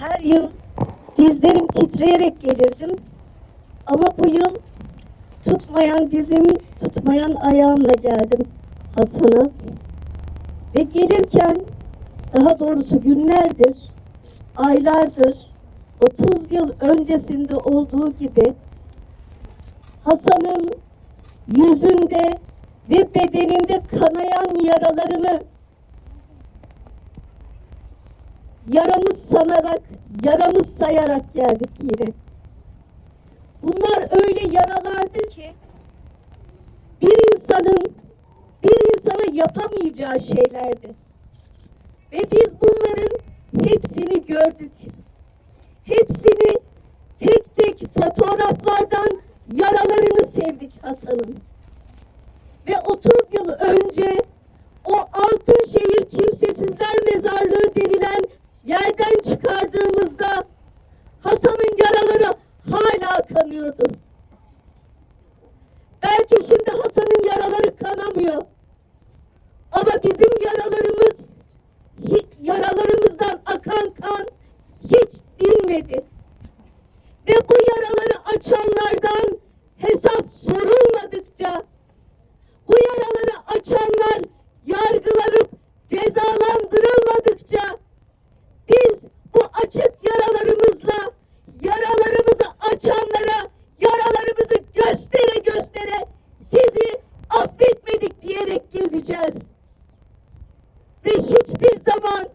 Her yıl dizlerim titreyerek gelirdim. Ama bu yıl tutmayan dizim, tutmayan ayağımla geldim Hasan'a. Ve gelirken, daha doğrusu günlerdir, aylardır, 30 yıl öncesinde olduğu gibi Hasan'ın yüzünde ve bedeninde kanayan yaralarını yaramız sanarak, yaramız sayarak geldik yine. Bunlar öyle yaralardı ki bir insanın bir insana yapamayacağı şeylerdi. Ve biz bunların hepsini gördük. Hepsini tek tek fotoğraflardan yaralarını sevdik Hasan'ın. Ve 30 yıl önce kanıyordu. Belki şimdi Hasan'ın yaraları kanamıyor. Ama bizim yaralarımız yaralarımızdan akan kan hiç dinmedi. Ve bu yaraları gezeceğiz. Ve hiçbir zaman